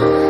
to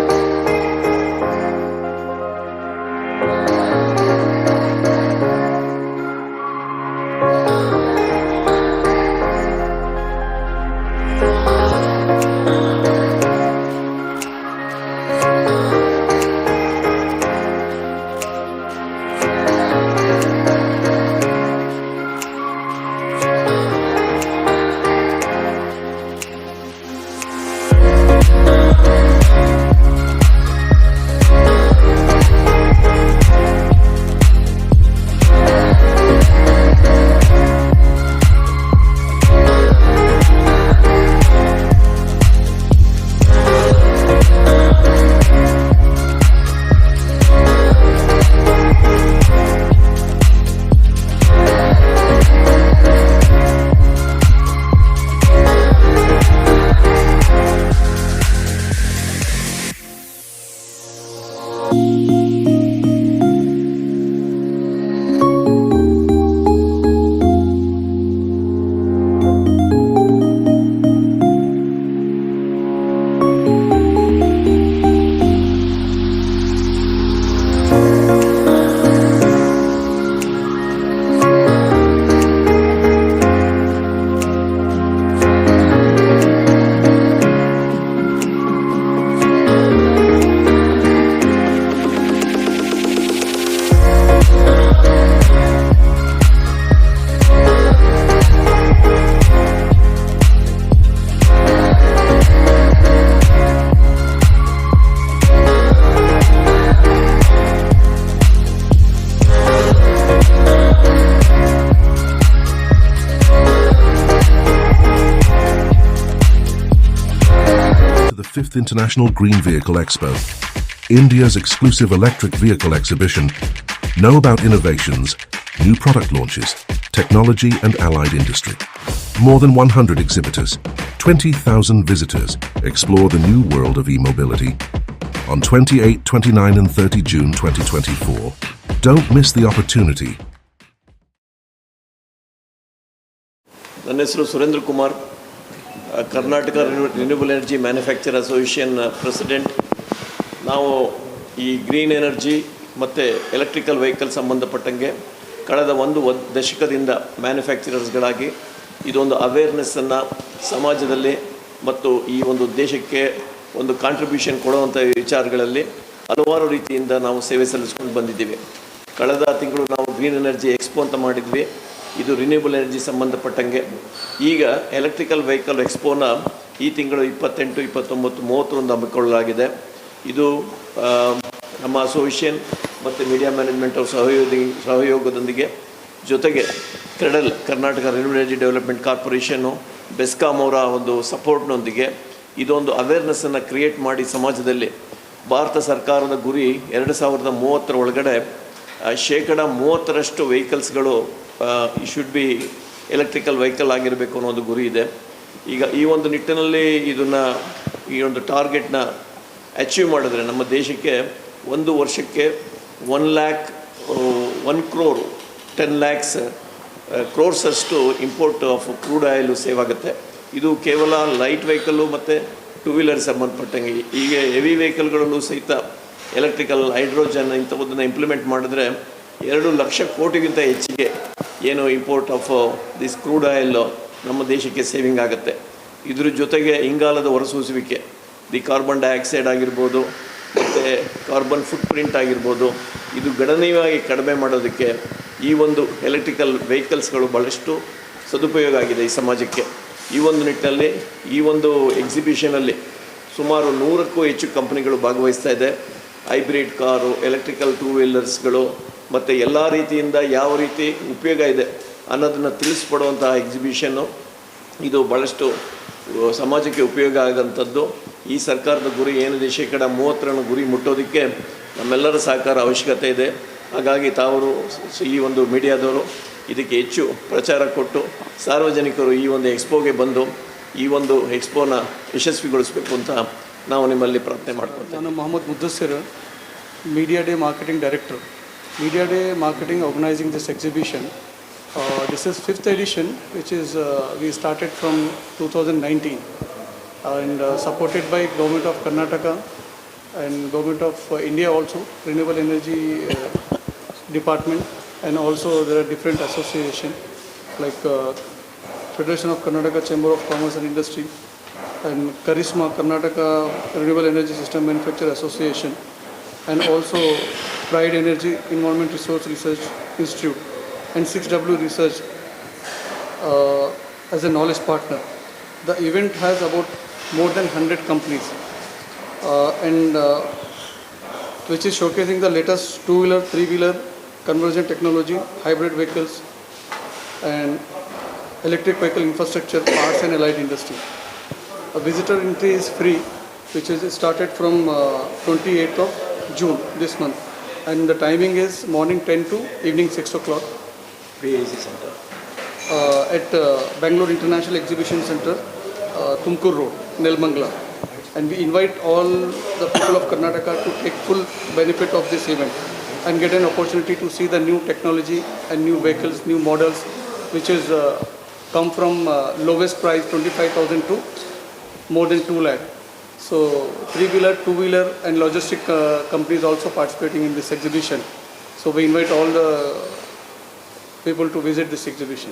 5th International Green Vehicle Expo, India's exclusive electric vehicle exhibition. Know about innovations, new product launches, technology and allied industry. More than 100 exhibitors, 20,000 visitors explore the new world of e-mobility on 28, 29 and 30 June 2024. Don't miss the opportunity ನನ್ನ ಹೆಸರು ಸುರೇಂದ್ರ ಕುಮಾರ್ ಆ, Karnataka renewable energy manufacture association president ನಾವು ಈ green energy ಮತ್ತು electrical vehicle ಸಂಬಂಧಪಟ್ಟಂಗೆ ಕಳೆದ ಒಂದು ದಶಕದಿಂದ ಮ್ಯಾನುಫ್ಯಾಕ್ಚರರ್ಸ್ಗಳಾಗಿ ಇದೊಂದು ಅವೇರ್ನೆಸ್ಸನ್ನು ಸಮಾಜದಲ್ಲಿ ಮತ್ತು ಈ ಒಂದು ದೇಶಕ್ಕೆ ಒಂದು ಕಾಂಟ್ರಿಬ್ಯೂಷನ್ ಕೊಡುವಂಥ ವಿಚಾರಗಳಲ್ಲಿ ಹಲವಾರು ರೀತಿಯಿಂದ ನಾವು ಸೇವೆ ಸಲ್ಲಿಸ್ಕೊಂಡು ಬಂದಿದ್ದೀವಿ. ಕಳೆದ ತಿಂಗಳು ನಾವು ಗ್ರೀನ್ ಎನರ್ಜಿ ಎಕ್ಸ್ಪೋ ಅಂತ ಮಾಡಿದ್ವಿ. ಇದು ರಿನ್ಯೂಬಲ್ ಎನರ್ಜಿ ಸಂಬಂಧಪಟ್ಟಂಗೆ. ಈಗ ಎಲೆಕ್ಟ್ರಿಕಲ್ ವೆಹಿಕಲ್ ಎಕ್ಸ್ಪೋನ ಈ ತಿಂಗಳು ಇಪ್ಪತ್ತೆಂಟು, ಇಪ್ಪತ್ತೊಂಬತ್ತು, ಮೂವತ್ತರಂದು ಹಮ್ಮಿಕೊಳ್ಳಲಾಗಿದೆ. ಇದು ನಮ್ಮ ಅಸೋಸಿಯೇಷನ್ ಮತ್ತು ಮೀಡಿಯಾ ಮ್ಯಾನೇಜ್ಮೆಂಟ್ ಅವ್ರ ಸಹಯೋಗಿ, ಸಹಯೋಗದೊಂದಿಗೆ. ಜೊತೆಗೆ KREDL Karnataka renewable energy development corporation BESCOM ಅವರ ಒಂದು ಸಪೋರ್ಟ್ನೊಂದಿಗೆ ಇದೊಂದು ಅವೇರ್ನೆಸ್ಸನ್ನು ಕ್ರಿಯೇಟ್ ಮಾಡಿ ಸಮಾಜದಲ್ಲಿ ಭಾರತ ಸರ್ಕಾರದ ಗುರಿ ಎರಡು ಸಾವಿರದ ಮೂವತ್ತರ ಒಳಗಡೆ ಶೇಕಡ ಮೂವತ್ತರಷ್ಟು ವೆಹಿಕಲ್ಸ್ಗಳು ಶುಡ್ ಬಿ ಎಲೆಕ್ಟ್ರಿಕಲ್ ವೆಹಿಕಲ್ ಆಗಿರಬೇಕು ಅನ್ನೋ ಒಂದು ಗುರಿ ಇದೆ. ಈಗ ಈ ಒಂದು ನಿಟ್ಟಿನಲ್ಲಿ ಇದನ್ನು, ಈ ಒಂದು ಟಾರ್ಗೆಟ್ನ ಅಚೀವ್ ಮಾಡಿದ್ರೆ ನಮ್ಮ ದೇಶಕ್ಕೆ ಒಂದು ವರ್ಷಕ್ಕೆ one lakh one crore ten lakhs ಕ್ರೋರ್ಸಷ್ಟು import of crude oil save ಆಗುತ್ತೆ. ಇದು ಕೇವಲ ಲೈಟ್ ವೆಹಿಕಲ್ಲು ಮತ್ತು ಟೂ ವೀಲರ್ ಸಂಬಂಧಪಟ್ಟಂಗೆ. ಈಗ ಹೆವಿ ವೆಹಿಕಲ್ಗಳಲ್ಲೂ ಸಹಿತ ಎಲೆಕ್ಟ್ರಿಕಲ್ ಹೈಡ್ರೋಜನ್ ಇಂಥವುದನ್ನು ಇಂಪ್ಲಿಮೆಂಟ್ ಮಾಡಿದ್ರೆ ಎರಡು ಲಕ್ಷ ಕೋಟಿಗಿಂತ ಹೆಚ್ಚಿಗೆ ಏನು import of this crude oil ನಮ್ಮ ದೇಶಕ್ಕೆ ಸೇವಿಂಗ್ ಆಗುತ್ತೆ. ಇದ್ರ ಜೊತೆಗೆ ಇಂಗಾಲದ ಹೊರಸೂಸುವಿಕೆ ದಿ ಕಾರ್ಬನ್ ಡೈಆಕ್ಸೈಡ್ ಆಗಿರ್ಬೋದು, ಮತ್ತು ಕಾರ್ಬನ್ ಫುಟ್ ಪ್ರಿಂಟ್ ಆಗಿರ್ಬೋದು, ಇದು ಗಣನೀಯವಾಗಿ ಕಡಿಮೆ ಮಾಡೋದಕ್ಕೆ ಈ ಒಂದು ಎಲೆಕ್ಟ್ರಿಕಲ್ ವೆಹಿಕಲ್ಸ್ಗಳು ಭಾಳಷ್ಟು ಸದುಪಯೋಗ ಆಗಿದೆ ಈ ಸಮಾಜಕ್ಕೆ. ಈ ಒಂದು ನಿಟ್ಟಿನಲ್ಲಿ, ಈ ಒಂದು ಎಕ್ಸಿಬಿಷನಲ್ಲಿ ಸುಮಾರು ನೂರಕ್ಕೂ ಹೆಚ್ಚು ಕಂಪ್ನಿಗಳು ಭಾಗವಹಿಸ್ತಾ ಇದೆ. ಹೈಬ್ರಿಡ್ ಕಾರು ಎಲೆಕ್ಟ್ರಿಕಲ್ ಟೂ ವೀಲರ್ಸ್ಗಳು ಮತ್ತು ಎಲ್ಲ ರೀತಿಯಿಂದ ಯಾವ ರೀತಿ ಉಪಯೋಗ ಇದೆ ಅನ್ನೋದನ್ನು ತಿಳಿಸ್ಕೊಡುವಂತಹ ಎಕ್ಸಿಬಿಷನ್ನು ಇದು ಭಾಳಷ್ಟು ಸಮಾಜಕ್ಕೆ ಉಪಯೋಗ ಆಗೋಂಥದ್ದು ಈ ಸರ್ಕಾರದ ಗುರಿ ಏನಿದೆ, ಶೇಕಡ ಮೂವತ್ತರನ್ನು ಗುರಿ ಮುಟ್ಟೋದಕ್ಕೆ ನಮ್ಮೆಲ್ಲರ ಸಹಕಾರ ಅವಶ್ಯಕತೆ ಇದೆ. ಹಾಗಾಗಿ ತಾವರು ಈ ಒಂದು ಮೀಡಿಯಾದವರು ಇದಕ್ಕೆ ಹೆಚ್ಚು ಪ್ರಚಾರ ಕೊಟ್ಟು ಸಾರ್ವಜನಿಕರು ಈ ಒಂದು ಎಕ್ಸ್ಪೋಗೆ ಬಂದು ಈ ಒಂದು ಎಕ್ಸ್ಪೋನ ಯಶಸ್ವಿಗೊಳಿಸಬೇಕು ಅಂತ ನಾವು ನಿಮ್ಮಲ್ಲಿ ಪ್ರಾರ್ಥನೆ ಮಾಡ್ಕೊಳ್ತೇವೆ. ನಾನು Mohammed Muddassar, media day marketing director. Media Day Marketing organizing this exhibition. Uh, this is fifth edition, which is uh, we started from 2019 uh, and uh, supported by government of Karnataka and government of uh, India also, renewable energy uh, department and also there are different association like uh, Federation of Karnataka Chamber of Commerce and Industry and Charisma Karnataka Renewable Energy System Manufacturer Association and also Pride Energy Environment Resource Research Institute and 6W Research uh, as a knowledge partner. The event has about more than 100 companies uh, and uh, which is showcasing the latest two-wheeler, three-wheeler conversion technology, hybrid vehicles and electric vehicle infrastructure, parts and allied industry. A visitor entry is free, which is started from uh, 28th of June this month. And the timing is morning 10 to evening 6 o'clock PAC Center. uh, at uh, Bangalore International Exhibition Center, uh, Tumkur Road, Nelmangla. And we invite all the people of Karnataka to take full benefit of this event and get an opportunity to see the new technology and new vehicles, new models, which is uh, come from uh, lowest price 25,000 to more than 2 lakh. So three-wheeler, two-wheeler and logistic uh, companies also participating in this exhibition. So we invite all the people to visit this exhibition.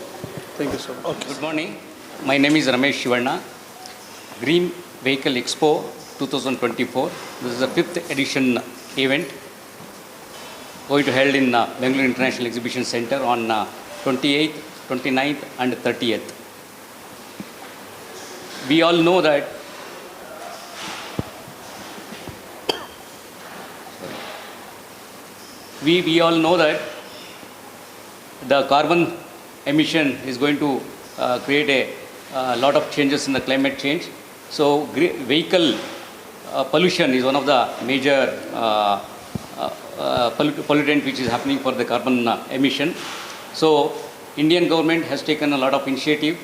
Thank you so much. Good morning. My name is Ramesh Shivanna. Green Vehicle Expo 2024. This is the fifth edition event going to held in uh, Bangalore International Exhibition Center on uh, 28th, 29th and 30th. We all know that we, we all know that the carbon emission is going to uh, create a lot of changes in the climate change. So vehicle uh, pollution is one of the major uh, uh, uh, pollutant which is happening for the carbon uh, emission. So Indian government has taken a lot of initiative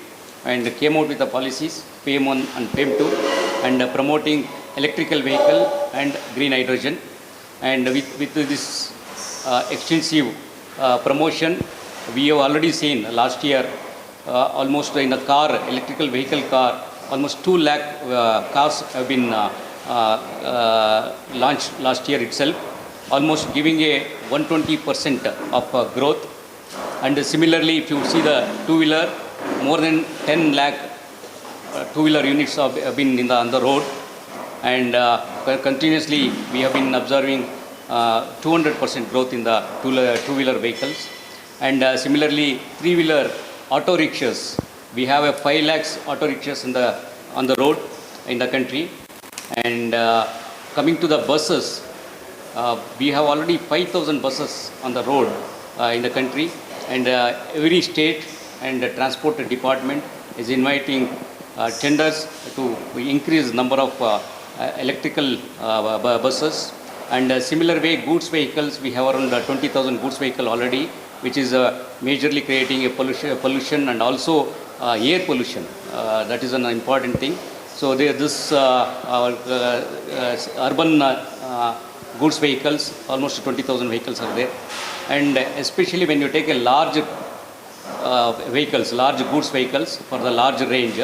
and came out with the policies PM1 and PM2 and uh, promoting electrical vehicle and green hydrogen. And with, with this extensive uh, promotion, we have already seen last year uh, almost in a car, electrical vehicle car, almost 2 lakh uh, cars have been uh, uh, uh, launched last year itself, almost giving a 120% of uh, growth. And similarly, if you see the two-wheeler, more than 10 lakh uh, two-wheeler units have been in the, on the road and uh, continuously we have been observing uh, 200% growth in the two-wheeler two-wheeler vehicles. And uh, similarly three-wheeler auto rickshaws. We have a 5 lakhs auto rickshaws on the road in the country. And uh, coming to the buses uh, we have already 5000 buses on the road uh, in the country. And uh, every state and transport department is inviting uh, tenders to increase the number of uh, uh, electrical uh, buses and uh, similar way goods vehicles we have around uh, 20000 goods vehicle already which is uh, majorly creating a pollution, pollution and also uh, air pollution. Uh, that is an important thing. So this uh, uh, uh, urban uh, uh, goods vehicles, almost 20,000 vehicles are there, and especially when you take a large uh, vehicles, large goods vehicles for the large range,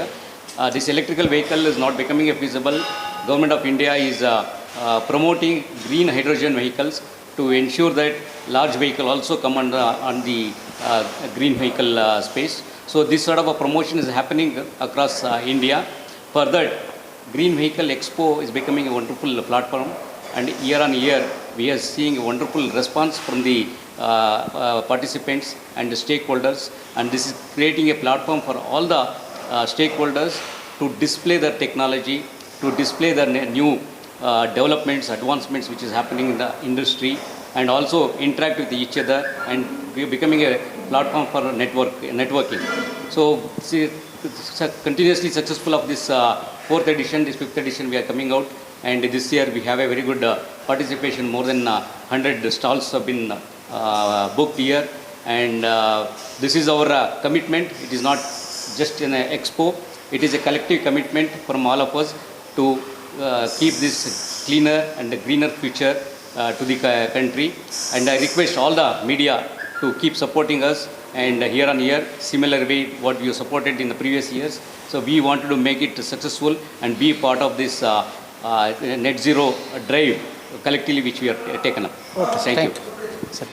uh, this electrical vehicle is not becoming a feasible. Government of India is uh, uh, promoting green hydrogen vehicles to ensure that large vehicle also come under on the uh, green vehicle uh, space. So this sort of a promotion is happening across uh, India. Further, Green Vehicle Expo is becoming a wonderful platform, and year on year we are seeing a wonderful response from the uh, uh, participants and the stakeholders, and this is creating a platform for all the uh, stakeholders to display their technology, to display their new uh, developments, advancements which is happening in the industry, and also interact with each other and we're becoming a platform for network networking. So, see, continuously successful of this uh, fourth edition, this fifth edition, we are coming out, and this year we have a very good uh, participation. More than uh, 100 stalls have been uh, booked here, and uh, this is our uh, commitment. It is not just an expo; it is a collective commitment from all of us to uh, keep this cleaner and greener future uh, to the country. And I request all the media to keep supporting us and year on year, similar way what you supported in the previous years. So we wanted to make it successful and be part of this uh, uh, net zero drive collectively which we have taken up. Okay, Thank you. you. Sir.